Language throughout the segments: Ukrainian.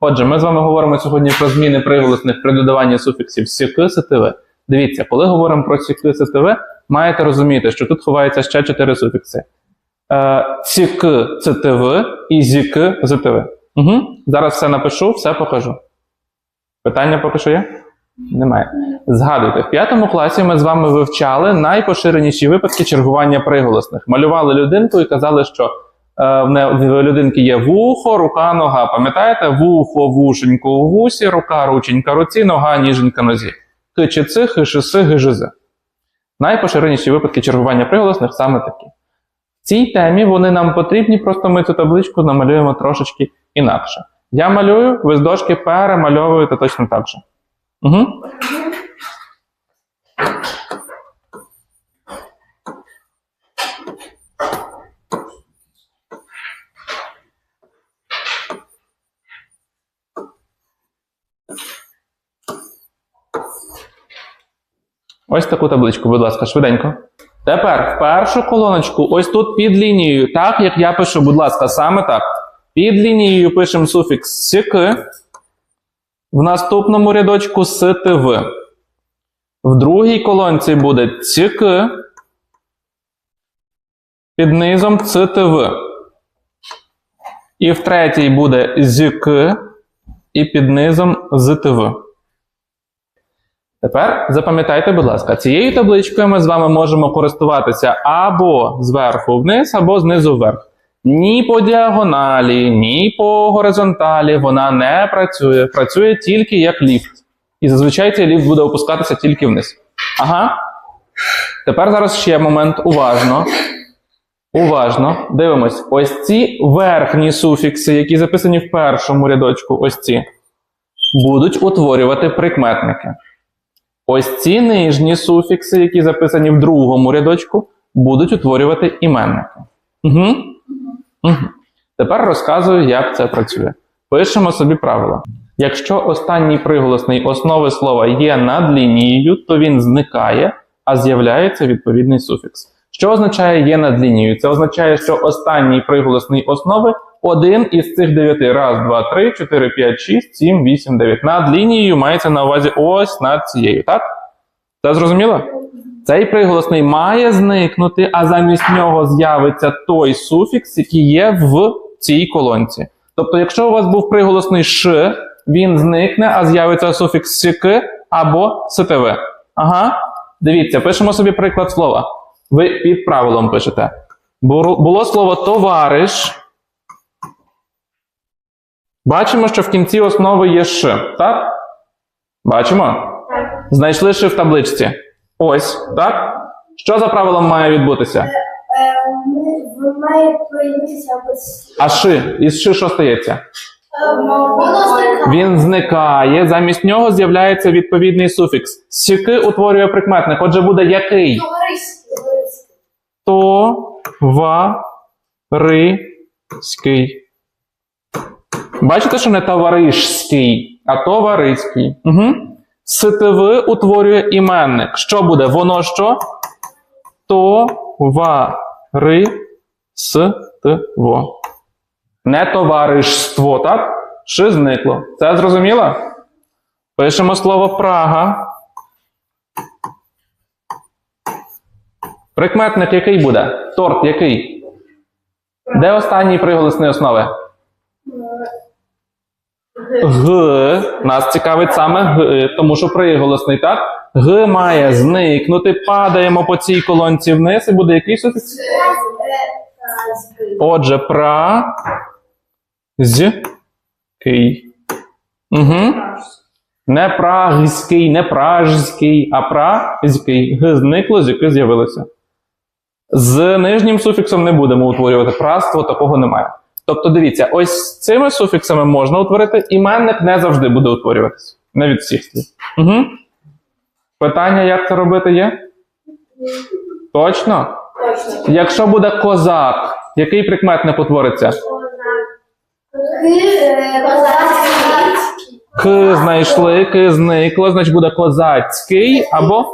Отже, ми з вами говоримо сьогодні про зміни приголосних при додаванні суфіксів сіки, ситиви. Дивіться, коли говоримо про сіки, ситиви, маєте розуміти, що тут ховається ще чотири суфікси. Е, ціки, цитиви і зіки, зитиви. Угу. Зараз все напишу, все покажу. Питання поки що є? Немає. Згадуйте, в п'ятому класі ми з вами вивчали найпоширеніші випадки чергування приголосних. Малювали людинку і казали, що в, не, людинки є вухо, рука, нога. Пам'ятаєте? Вухо, вушенько у вусі, рука, рученька, руці, нога, ніженька, нозі. Хичици, хишиси, гижизи. Найпоширеніші випадки чергування приголосних саме такі. В цій темі вони нам потрібні, просто ми цю табличку намалюємо трошечки інакше. Я малюю, ви з дошки перемальовуєте точно так же. Угу. Ось таку табличку, будь ласка, швиденько. Тепер в першу колоночку, ось тут під лінією, так як я пишу, будь ласка, саме так. Під лінією пишемо суфікс сіки. В наступному рядочку ситив. В другій колонці буде ціки. Під низом цитив. І в третій буде зіки. І під низом зитив. Тепер запам'ятайте, будь ласка, цією табличкою ми з вами можемо користуватися або зверху вниз, або знизу вверх. Ні по діагоналі, ні по горизонталі вона не працює. Працює тільки як ліфт. І зазвичай цей ліфт буде опускатися тільки вниз. Ага. Тепер зараз ще момент. Уважно. Уважно. Дивимось. Ось ці верхні суфікси, які записані в першому рядочку, ось ці, будуть утворювати прикметники. Ось ці нижні суфікси, які записані в другому рядочку, будуть утворювати іменники. Угу. Угу. Тепер розказую, як це працює. Пишемо собі правила. Якщо останній приголосний основи слова є над лінією, то він зникає, а з'являється відповідний суфікс. Що означає є над лінією? Це означає, що останній приголосний основи один із цих дев'яти. Раз, два, три, чотири, п'ять, шість, сім, вісім, дев'ять. Над лінією мається на увазі ось над цією, так? Це зрозуміло? Цей приголосний має зникнути, а замість нього з'явиться той суфікс, який є в цій колонці. Тобто, якщо у вас був приголосний ш, він зникне, а з'явиться суфікс сіки або ситв. Ага. Дивіться, пишемо собі приклад слова. Ви під правилом пишете. Було слово товариш. Бачимо, що в кінці основи є ш, так? Бачимо? Знайшли ши в табличці. Ось, так? Що за правилом має відбутися? Е, ви має появитися без А ши, із ши що стається? Він зникає, замість нього з'являється відповідний суфікс. Сіки утворює прикметник. Отже, буде який? Товариський. Бачите, що не товаришський, а товариський. Угу. Ситиви утворює іменник. Що буде? Воно що? Товариство. Не товаришство, так? Ши зникло. Це зрозуміло? Пишемо слово Прага. Прикметник який буде? Торт який? Де останній приголосний основи? Г. Нас цікавить саме Г, тому що приголосний, так? Г має зникнути. Падаємо по цій колонці вниз і буде який суфікс? Отже, пра. З. Кий. Угу. Не прагський, не пражський, а празький. Г зникло, зяки з'явилося. З нижнім суфіксом не будемо утворювати праство, такого немає. Тобто, дивіться, ось цими суфіксами можна утворити, іменник не завжди буде утворюватися. Не від всіх слів. Угу. Питання, як це робити, є? Точно? Якщо буде козак, який прикметник утвориться? К знайшли, к зникло, значить буде козацький або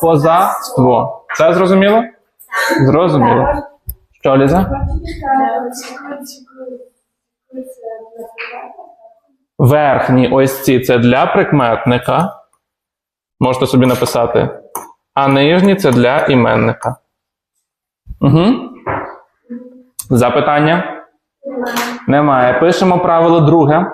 козацтво. Це зрозуміло? Зрозуміло. Що, Ліза? Верхні ось ці це для прикметника. Можете собі написати. А нижні це для іменника. Угу. Запитання? Немає. Пишемо правило друге.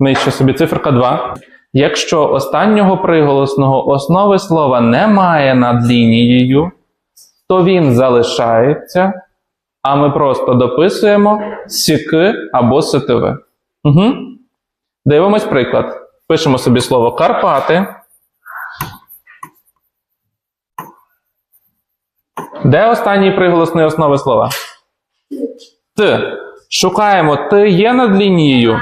Нижче собі циферка 2. Якщо останнього приголосного основи слова немає над лінією, то він залишається, а ми просто дописуємо сіки або ситиви. Угу. Дивимось приклад. Пишемо собі слово Карпати. Де останній приголосний основи слова? Т. Шукаємо Т є над лінією?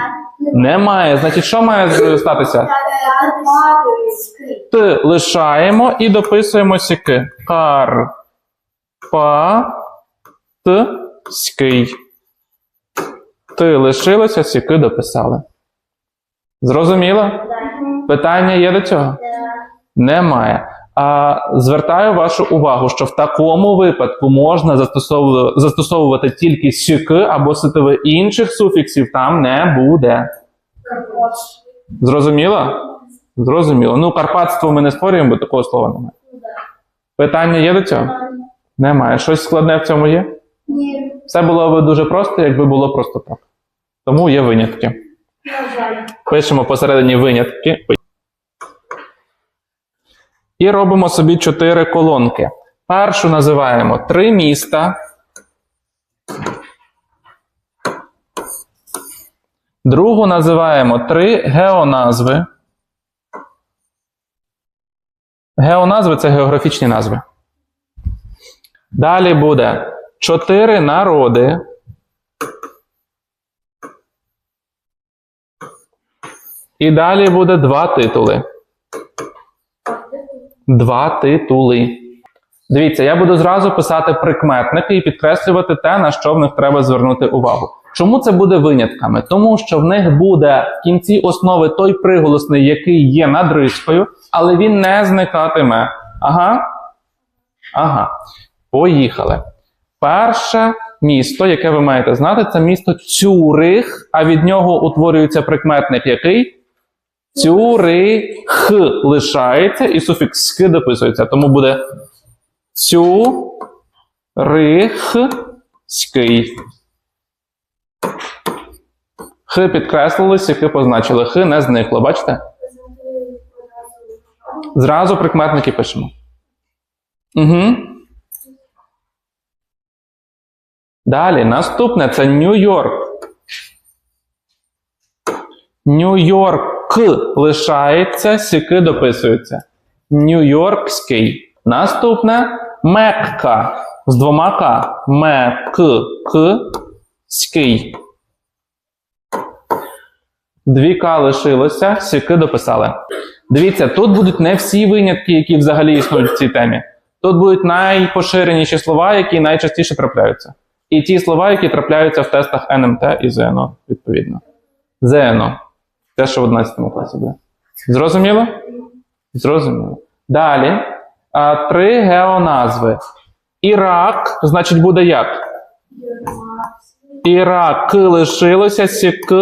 Немає. Значить, що має статися? Т лишаємо і дописуємо сіки. Кар. Па. Т. Ський. Ти лишилося, сіки дописали. Зрозуміло? Питання є до цього? Немає. А звертаю вашу увагу, що в такому випадку можна застосовувати, застосовувати тільки сіки або ситиви інших суфіксів там не буде. Зрозуміло? Зрозуміло. Ну, карпатство ми не створюємо, бо такого слова немає. Питання є до цього? Немає. Щось складне в цьому є? Ні. Все було б дуже просто, якби було просто так. Тому є винятки. На жаль. Пишемо посередині винятки. І робимо собі чотири колонки. Першу називаємо три міста. Другу називаємо три геоназви. Геоназви це географічні назви. Далі буде чотири народи. І далі буде два титули. Два титули. Дивіться, я буду зразу писати прикметники і підкреслювати те, на що в них треба звернути увагу. Чому це буде винятками? Тому що в них буде в кінці основи той приголосний, який є над рискою, але він не зникатиме. Ага. Ага. Поїхали. Перше місто, яке ви маєте знати, це місто Цюрих, а від нього утворюється прикметник який? Цюрих лишається і суфікс ски дописується. Тому буде цюрихський. Х підкреслили, сіки позначили. Х не зникло. Бачите? Зразу прикметники пишемо. Угу. Далі, наступне це Нью-Йорк. Нью-Йорк лишається, сіки дописуються. Нью-Йоркський. Наступне Мекка. З двома К. Мек-к-ський. Дві К лишилося, сіки дописали. Дивіться, тут будуть не всі винятки, які взагалі існують в цій темі. Тут будуть найпоширеніші слова, які найчастіше трапляються. І ті слова, які трапляються в тестах НМТ і ЗНО, відповідно. ЗНО. Те, що в 11 класі буде. Зрозуміло? Зрозуміло. Далі. А, три геоназви. Ірак, значить, буде як? Ірак лишилося сік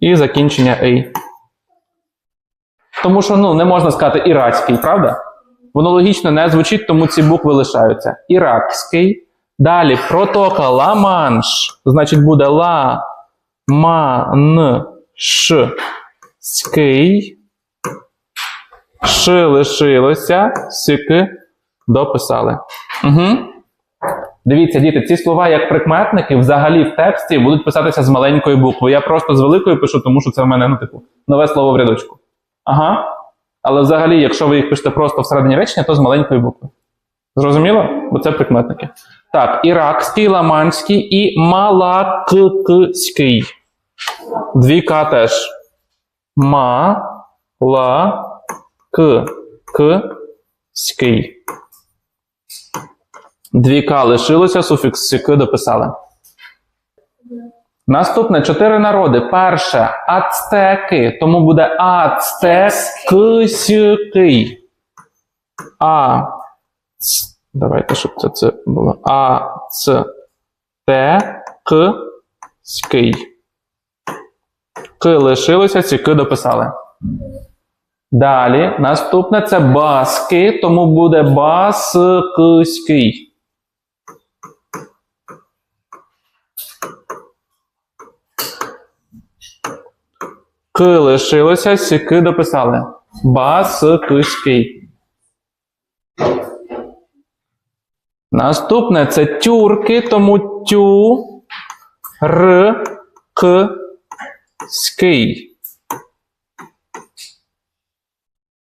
і закінчення «ей». Тому що ну, не можна сказати ірацький, правда? Воно логічно не звучить, тому ці букви лишаються. Іракський. Далі протока Ла-Манш. Значить, буде ла ман ш ський. Ш лишилося, сіки дописали. Угу. Дивіться, діти, ці слова як прикметники взагалі в тексті будуть писатися з маленької букви. Я просто з великої пишу, тому що це в мене ну, типу, нове слово в рядочку. Ага. Але взагалі, якщо ви їх пишете просто всередині речення, то з маленької букви. Зрозуміло? Бо це прикметники. Так, іракський, ламанський і малаккський. Дві К теж. Ма, ла, к, к, ський. Дві К лишилося, суфікс сіки дописали. Наступне чотири народи. Перше ацтеки, тому буде ацтекський. А. ц- Давайте, щоб це, це було. А, Ц, Т, К, Ський. К лишилося, сіки дописали. Далі, наступне це баски, тому буде баскський. К лишилося, сіки дописали. Баскський. Наступне це тюрки, тому тю, р, к, ский.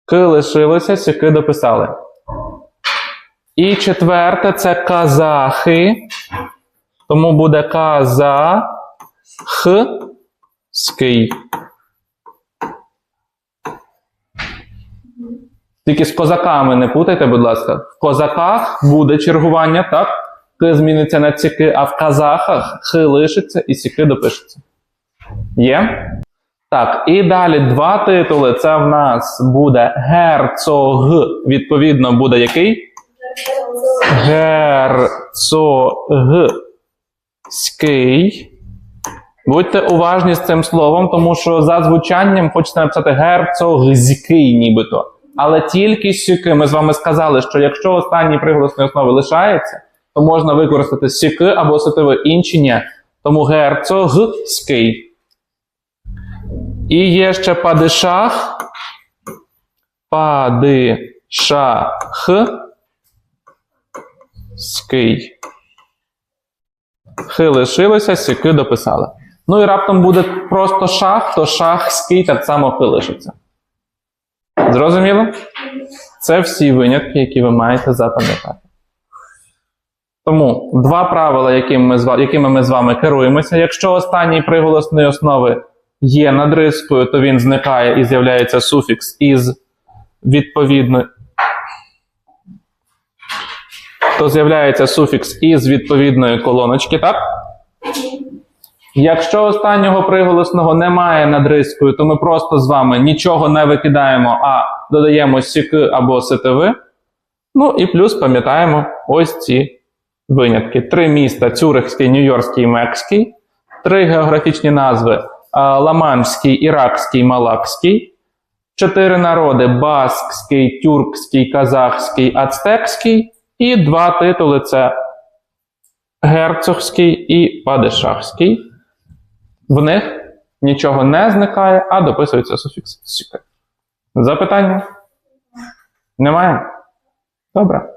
К лишилося, сіки дописали. І четверте це казахи. Тому буде каза, х, ский. Тільки з козаками не путайте, будь ласка. В козаках буде чергування, так? К зміниться на ціки, а в казахах х лишиться і сіки допишеться. Є? Так, і далі два титули. Це в нас буде герцог. Відповідно, буде який? Герцогський. Будьте уважні з цим словом, тому що за звучанням хочеться написати герцогський, нібито. Але тільки сіки. Ми з вами сказали, що якщо останній приголосної основи лишається, то можна використати сіки або сетиви інші ні. Тому герцогський. І є ще падишах. Падишах. Ский. Хи лишилося, сіки дописали. Ну і раптом буде просто шах, то шахський так само хи лишиться. Зрозуміло? Це всі винятки, які ви маєте запам'ятати. Тому два правила, якими ми, з ва- якими ми з вами керуємося. Якщо останній приголосної основи є над рискою, то він зникає і з'являється суфікс із відповідно. То з'являється суфікс із відповідної колоночки, так? Якщо останнього приголосного немає над рискою, то ми просто з вами нічого не викидаємо, а додаємо сіки або сетиви. Ну і плюс пам'ятаємо ось ці винятки: три міста: Цюрихський, Нью-Йоркський, Мекський, три географічні назви: Ламанський, Іракський, Малакський, чотири народи: Баскський, Тюркський, Казахський, Ацтекський, і два титули це Герцогський і Падишахський. В них нічого не зникає, а дописується суфікс. Запитання? Немає? Добре.